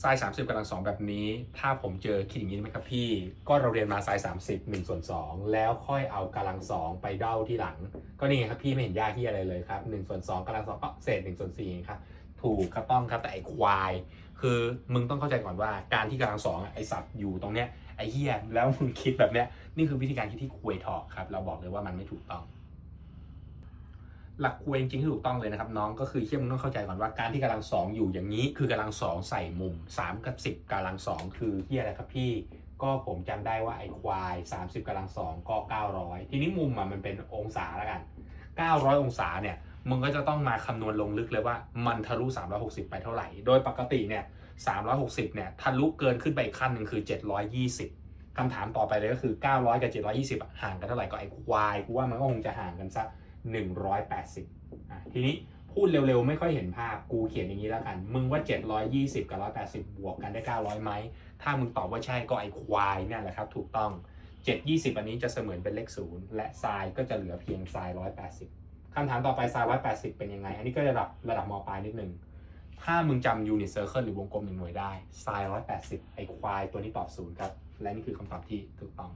ไซน์30กำลังสองแบบนี้ ถ้าผมเจอคิดอย่างนี้ไหมครับพี่ ก็เราเรียนมาไซน์30 1ส่วน2 แล้วค่อยเอากำลังสองไปเด้าที่หลัง ก็นี่ไงครับพี่ไม่เห็นยากที่อะไรเลยครับ1ส่วน2กำลังสองก็เศษ1ส่วน4ครับถูกครับต้องครับแต่ไอ้ควาย คือมึงต้องเข้าใจก่อนว่าการที่กำลังสองอะไอสัตว์อยู่ตรงเนี้ยไอเฮียแล้วมึงคิดแบบเนี้ยนี่คือวิธีการคิดที่ควยถอกครับ เราบอกเลยว่ามันไม่ถูกต้อง หลักควยจริงที่ถูกต้องเลยนะครับน้องก็คือเชื่อมต้องเข้าใจก่อนว่าการที่กำลังสองอยู่อย่างนี้ คือกำลังสองใส่มุม 3 กับ 10กำลังสองคือเฮียอะไรครับพี่ ก็ผมจำได้ว่าไอ้ควาย 30กำลังสองก็ 900 ทีนี้มุมอะมันเป็นองศาแล้วกัน 900 องศาเนี่ยมึงก็จะต้องมาคำนวณลงลึกเลยว่ามันทะลุ 360 ไปเท่าไหร่ โดยปกติเนี่ย 360 เนี่ยทะลุเกินขึ้นไปอีกขั้นหนึ่งคือ 720 คำถามต่อไปเลยก็คือ 900 กับ 720อะห่างกันเท่าไหร่ก็ไอ้ควายกูว่ามันก็คงจะห่างกันสัก 180อะทีนี้พูดเร็วๆ ไม่ค่อยเห็นภาพกูเขียนอย่างนี้แล้วกัน มึงว่า 720 กับ 180 บวกกันได้ 900ไหม ถ้ามึงตอบว่าใช่ก็ไอ้ควายนั่นแหละครับ ถูกต้อง 720 อันนี้จะเสมือนเป็นเลขศูนย์และทรายก็จะเหลือเพียงทราย 180คำถามต่อไปทราย 180 เป็นยังไง อันนี้ก็ระดับระดับมปลายนิดนึง ถ้ามึงจำยูนิตเซอร์เคิลหรือวงกลมหนึ่งหน่วยได้ทราย 180 ไอ้ควายตัวนี้ตอบศูนย์ครับ และนี่คือคำตอบที่ถูกต้อง